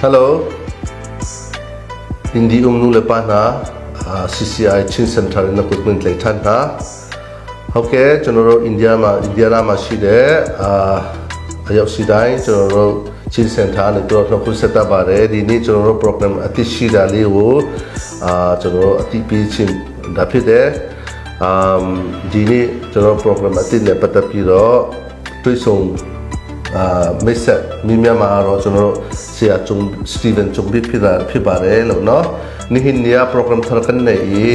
Hello Hindi umnu le pa na ah, CCI Chin Center na equipment le than na ဟုတ်ကဲ့ကျွန်တော်တို့အိန္ဒိယမှာအိန္ဒိယနာမှာရှိတဲ့အာအရောက်စီတိုင်းကျွန်တော်တို့ချင်းစင်တာနဲ့တို့တော့ခုဆက်တာပါတယ်ဒီနေ့ကျွန်တော်တို့ program အသိရှိတာလေးကိုအာကျွန်တော်တို့အသိပေးခြင်းဒါဖြစ်တယ်အမ်ဒီနေ့ကျွန်တော် program အသိနဲ့ပတ်သက်ပြီးတော့တွေ့ဆုံ အာမိတ်ဆက်မိမြမှာတော့ကျွန်တော်တို့ဆရာဂျုံစတီဗန်ဂျုံဘီဖြစ်တာဖြစ်ပါတယ်လို့နော်နိဟိနီယာပရိုဂရမ်သရကန်နေဤ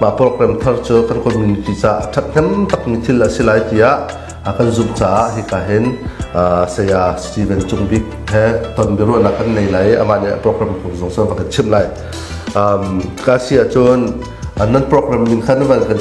မှာပရိုဂရမ်သရချောကန်ကွန်မြူနတီစာထပ်ကန်တက်နီတီလာစီလိုက်တီယာ akan zoom Steven program ko zong so program kan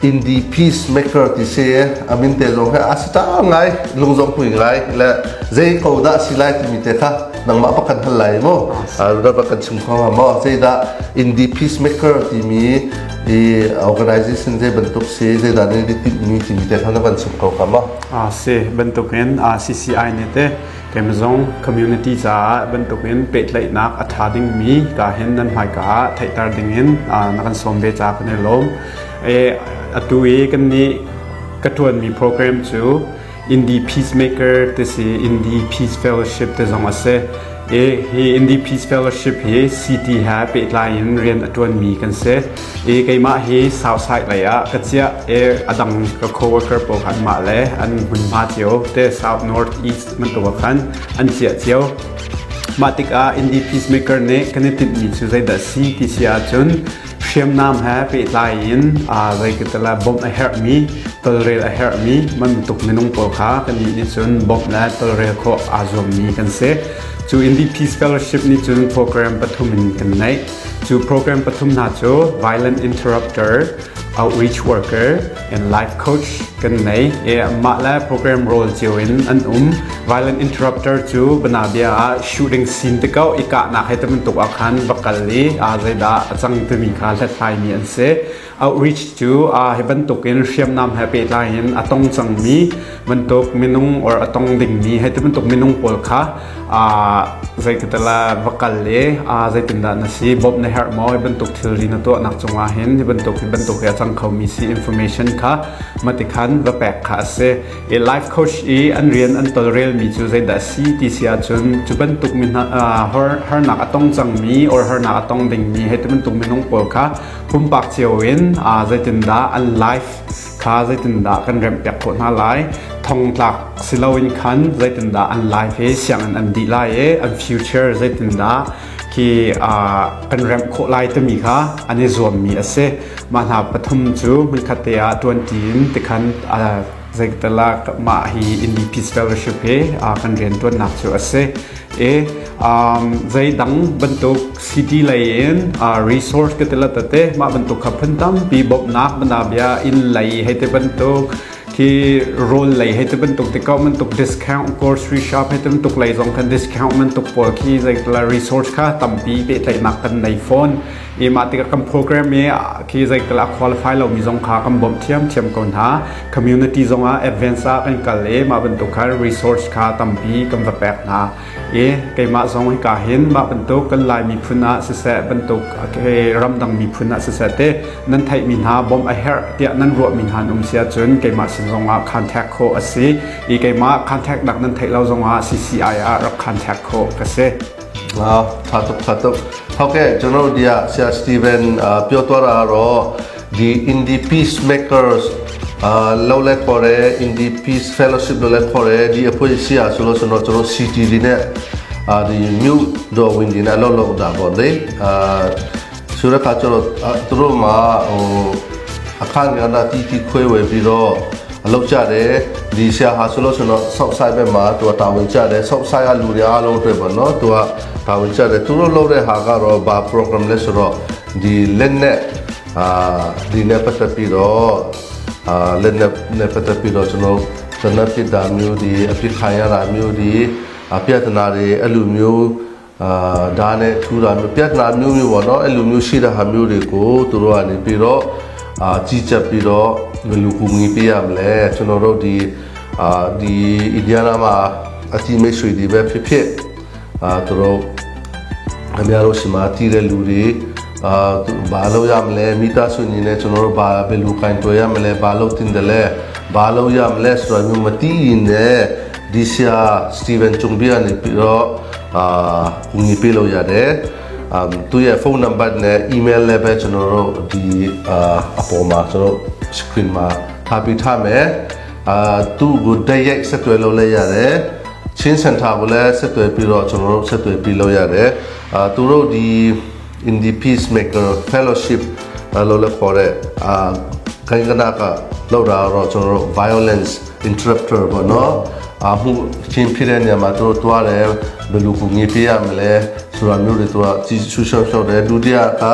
Indie in the peacemaker ti se amin te zong kha asita ngai lung zong pui ngai la zai ko da silai ti mi te kha nang ma pakan hal lai mo a rồi pakan chim kha ma zai da in the peacemaker thì mi i organization zai bentuk se zai da đi tìm mi ti mi te kha na ban chim kha ma a à, se bentuk en a à, cci ne te kem zong community za bentuk en pet lai nak a tha ding mi ka hen nan mai ka thai tar ding en a na kan som be cha kan lom e atui kan ni katuan mi program chu in the peacemaker te se in the peace fellowship te zong ase e hi in the peace fellowship hi city ha pe line rian atun mi kan se e kai ma hi south side la ya ka chia e adang ka coworker po khan ma le an mun ma chio te south north east man to khan an chia chio matik a in the peacemaker ne connected mi chu zai da si ti sia chun Shem nam ha pe lai in a zai ka tala bom a her mi tol rel a her mi man tuk minung po kha kan ni ni chun bom la tol rel kho a zom mi kan se chu in the peace fellowship ni chun program pathum in kan nai to program Patum Nacho, violent interrupter outreach worker and life coach kan nei e ma la program role join an um violent interrupter chu bana bia shooting scene te kau ika na khaitam tuk akhan bakali a zaida achang te mi kha la thai mi an se outreach chu a heban tuk in hriam nam happy line atong chang mi man tuk minung or atong ding mi ha tamen tuk minung pol kha a zai kitala bakali a zai tinda na si bob na her mo heban tuk thil ri na to nak chunga hen heban tuk heban tuk ya chang khau mi si information kha matikhan va pek kha se e life coach e an rian an tol rel mi chu zai da si ti sia chun chu ban tuk min ha her her nak atong chang mi or her nak atong ding mi he tamen tuk minung pol kha pum pak chiawin อาเซตินดาอันไลฟ์ข้าเซตินดากันเรียมเปียกคนหาไลทองหลักสิลาวินคันเซตินดาอันไลฟ์เอเชียงอันดีไลเออันฟิวเจอร์เซตินดาที่อ่ากันเรียมโคไลต์มีค่ะอันนี้รวมมีอะเซมาหาปฐมจูมันคาเตียตัวจีนติคันอ่า tala ma hi in the peace fellowship he a kan rian tuan nak chu ase e um zai dang bentuk city lain a resource ke tela tate ma bentuk khapan tam pi bob nak bana bia in lai he te bentuk ki role lai he te bentuk te ka bentuk discount grocery shop he te bentuk lai zong kan discount bentuk por ki zai tala resource kha tam pi pe lai nak kan nei phone อีมาติกกัมโปรแกรมเมียคีใจกลาควอลาฟเรามีจงขากัมบ่มเทียมเทียมกัอนฮะคอมมูนิตี้จงอาเอดเวนซ่าป็นกันเลยมาเป็นตัวการ์รีซอร์สขาตั้มบีคำมวัาแปกนะเอ๊ะไกมาจงให้กาเห็นมาเป็นตัวกันลายมีพุนาเสเสเป็นตัวเครำดังมีพุนาเสเสเตนั้นไทยมีหาบ่มไอเฮร์เดียนั้นรวมมีหาอุ้มเสียจนไกมาสินงอาคอนแทคโคอสิอีไกมาคอนแทคดักนั้นไทยเราจงอาซีซีไออาร์รับคอนแทคโคกษตร အာသာတော့သာတော့ဟုတ်ကဲ့ကျွန်တော်တို့ဒီကဆရာစတီဗန်အာပြောသွားတာကတော့ဒီ indie peacemakers အာလောက်လက်ခေါ်တဲ့ indie peace fellowship လို့လည်းခေါ်တယ်ဒီအဖွဲ့အစည်းအဆိုလို့ဆိုတော့ကျွန်တော် CT ဒီနဲ့အာဒီ new တော့ဝင်ဒီနဲ့လောက်လောက်တာပေါ့လေအာဆိုတော့ကျွန်တော်အာသူတို့မှာဟိုအခန်းကဏ္ဍတီးတီးခွဲဝေပြီးတော့အလုပ်ကြတယ်ဒီဆရာဟာဆိုလို့ဆိုတော့ south side ဘက်မှာသူကတာဝန်ကြတယ် south side ကလူတွေအားလုံးအတွက်ပေါ့နော်သူက တာဝန်ကြတယ်သူတို့လုပ်တဲ့ဟာကတော့ဘာ program လဲဆိုတော့ဒီလက်နဲ့အာဒီနဲ့ပတ်သက်ပြီးတော့အာလက်နဲ့နဲ့ပတ်သက်ပြီးတော့ကျွန်တော်ကျွန်တော်ပြတာမျိုးဒီအဖြစ်ခံရတာမျိုးဒီအပြဿနာတွေအဲ့လိုမျိုးအာဒါနဲ့ထူတာမျိုးပြဿနာမျိုးမျိုးပေါ့နော်အဲ့လိုမျိုးရှိတဲ့ဟာမျိုးတွေကိုသူတို့ကနေပြီးတော့အာကြီးကြပ်ပြီးတော့ဘယ်လိုကူညီပေးရမလဲကျွန်တော်တို့ဒီအာဒီအီဒီယာနာမှာအတီမိတ်ဆွေတွေပဲဖြစ်ဖြစ်အာသူတို့ အများတို့ရှိမှတည်တဲ့လူတွေအာသူဘာလို့ရမလဲမိသားစုညီနဲ့ကျွန်တော်တို့ဘာဘယ်လိုကင်တွယ်ရမလဲဘာလို့တင်တယ်လဲဘာလို့ရမလဲဆိုတာမျိုးမသိရင်လည်းဒီဆရာစတီဗန်ဂျုံဘီယာနေပြီးတော့အာကူညီပေးလို့ရတယ်အမ်သူရဲ့ဖုန်းနံပါတ်နဲ့အီးမေးလ်လည်းပဲကျွန်တော်တို့ဒီအာအပေါ်မှာကျွန်တော် screen မှာထားပေးထားမယ်အာသူ့ကိုတိုက်ရိုက်ဆက်သွယ်လို့လည်းရတယ်ချင်းစင်တာကိုလည်းဆက်သွယ်ပြီးတော့ကျွန်တော်တို့ဆက်သွယ်ပြီးလို့ရတယ် အာသူတို့ဒီ Indie Peacemaker Fellowship အလို့လည်းခေါ်တဲ့အာခိုင်ကနာကလောက်တာတော့ကျွန်တော်တို့ violence interrupter ပေါ့နော်အာမှုချင်းဖြစ်တဲ့နေရာမှာသူတို့တွားတယ်ဘယ်လိုကူညီပေးရမလဲဆိုတာမျိုးတွေသူကကြည့်ရှုရှောက်ရှောက်တယ်ဒုတိယက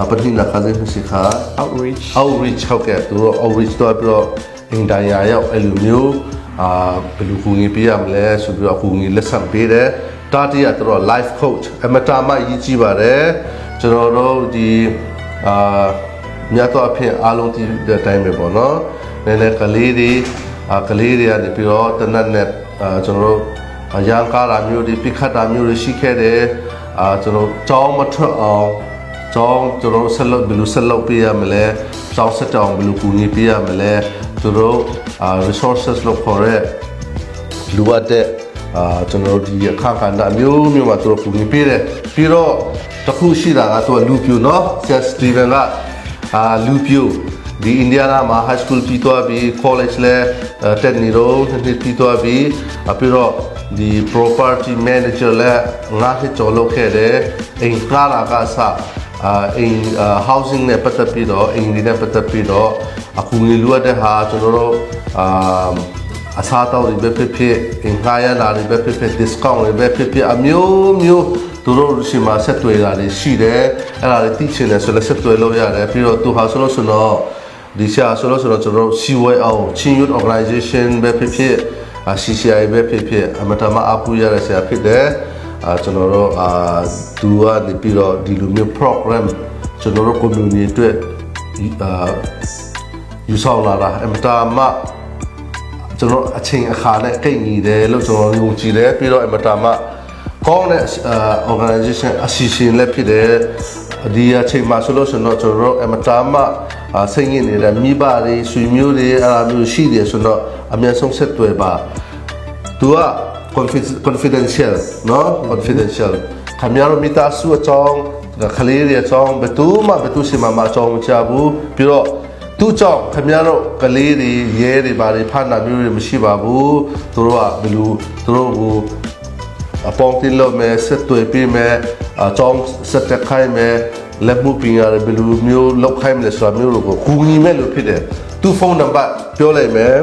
အပတိနာခါလေးမရှိခါ outreach outreach ဟုတ်ကဲ့သူတို့ outreach တော့ပြီးတော့အင်တိုင်းယာရောက်အဲ့လိုမျိုး အာဘယ်လိုကူညီပေးရမလဲဆိုပြီးတော့ကူညီလက်ဆောင်ပေးတယ်တာတီကသူတို့ life coach အမတာမရည်ကြီးပါတယ်ကျွန်တော်တို့ဒီအာမြတ်တော့အဖြစ်အားလုံးဒီတဲ့အတိုင်းပဲပေါ့နော်နည်းနည်းကလေးတွေအာကလေးတွေကနေပြီးတော့တနတ်နဲ့အာကျွန်တော်တို့အရန်ကားတာမျိုးတွေပိခတ်တာမျိုးတွေရှိခဲ့တယ်အာကျွန်တော်ကြောင်းမထွက်အောင်ကျောင်းကျွန်တော်တို့ဆက်လုပ်ဘယ်လိုဆက်လုပ်ပေးရမလဲကျောင်းဆက်တောင်ဘယ်လိုကူညီပေးရမလဲ သူတို့ resources လို့ခေါ်တဲ့လူအပ်တဲ့အာကျွန်တော်ဒီအခါကဏ္ဍမျိုးမျိုးမှာသူတို့ပူနေပေးတယ်ပြီးတော့တခုရှိတာကသူကလူပြိုနော်ဆရာစတီဗန်ကအာလူပြိုဒီအိန္ဒိယနာမှာ high school ပြီးသွားပြီး college လဲတက်နေတော့နှစ်ပြီးသွားပြီးပြီးတော့ဒီ property manager လဲငါးချက်ကျော်လုပ်ခဲ့တယ်အိမ်ကားလာကစား အာအိမ်အာ housing နဲ့ပတ်သက်ပြီးတော့အိမ်တွေနဲ့ပတ်သက်ပြီးတော့အခုငွေလိုအပ်တဲ့ဟာကျွန်တော်တို့အာအစားအသောက်တွေပဲဖြစ်ဖြစ်အင်္ဂါရလာတွေပဲဖြစ်ဖြစ် discount တွေပဲဖြစ်ဖြစ်အမျိုးမျိုးသူတို့ရှိမှဆက်သွယ်တာတွေရှိတယ်အဲ့ဒါတွေသိချင်တယ်ဆိုလည်းဆက်သွယ်လို့ရတယ်ပြီးတော့သူဟာဆိုလို့ဆိုတော့ဒီဆရာဆိုလို့ဆိုတော့ကျွန်တော်တို့ CYO Chin Youth Organization ပဲဖြစ်ဖြစ်အာ CCI ပဲဖြစ်ဖြစ်အမတမအပူရတဲ့ဆရာဖြစ်တယ် အာကျွန်တော်တို့အာသူကနေပြီးတော့ဒီလိုမျိုး program ကျွန်တော်တို့ community အတွက်အာယူဆောင်လာတာအမတားမကျွန်တော်အချိန်အခါနဲ့ကိတ်ညီတယ်လို့ကျွန်တော်ယုံကြည်တယ်ပြီးတော့အမတားမကောင်းတဲ့အာ organization အစီအစဉ်လည်းဖြစ်တယ်ဒီအချိန်မှာဆိုလို့ဆိုတော့ကျွန်တော်တို့အမတားမအာစိတ်ညစ်နေတဲ့မိဘတွေဆွေမျိုးတွေအဲ့လိုမျိုးရှိတယ်ဆိုတော့အများဆုံးဆက်သွယ်ပါသူက confi- confidential နော် confidential ခမရမိသားစုအကြောင်းခလေးတွေအကြောင်းဘသူမှဘသူစီမမအကြောင်းမချဘူးပြီးတော့သူ့ကြောင့်ခမရတို့ကလေးတွေရဲတွေဘာတွေဖာနာမျိုးတွေမရှိပါဘူးသူတို့ကဘလူသူတို့ကိုအပေါင်းတင်လို့မယ်ဆက်တွေ့ပြီးမယ်အကြောင်းဆက်တက်ခိုင်းမယ်လက်မှုပင်ရဘလူမျိုးလောက်ခိုင်းမယ်ဆိုတာမျိုးတို့ကိုကူညီမယ်လို့ဖြစ်တယ်သူ့ဖုန်းနံပါတ်ပြောလိုက်မယ်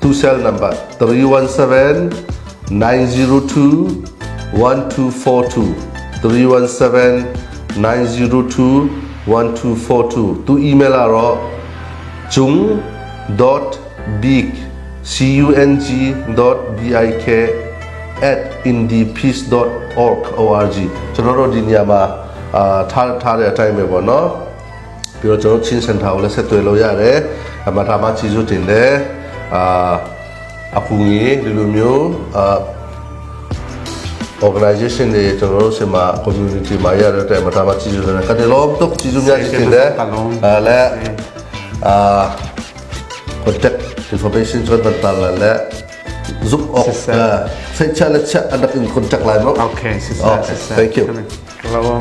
သူ့ cell number 317 902 1242 317 902 1242 to email ကတော့ jung.big cung.bik at indiepeace.org org ကျွန်တော်တို့ဒီနေရာမှာအာထားထားတဲ့အတိုင်းပဲပေါ့နော်ပြီးတော့ကျွန်တော်ချင်းစင်တာကိုလည်းဆက်သွယ်လို့ရတယ်အမထာမချီစုတင်တယ်အာ အခုငေးဒီလိုမျိုးအာ organization တွေကျွန်တော်တို့ဆီမှာ community မှာရတဲ့မထာမချီစုတယ်ကတည်းကတော့ချီစုများတင်တယ်အဲလည်းအာ contact information ကျွန်တော်တာလည်း zoom off ဆက်ချလက်ချက်အဒက contact line နော် okay sister Okay, sister thank you. Hello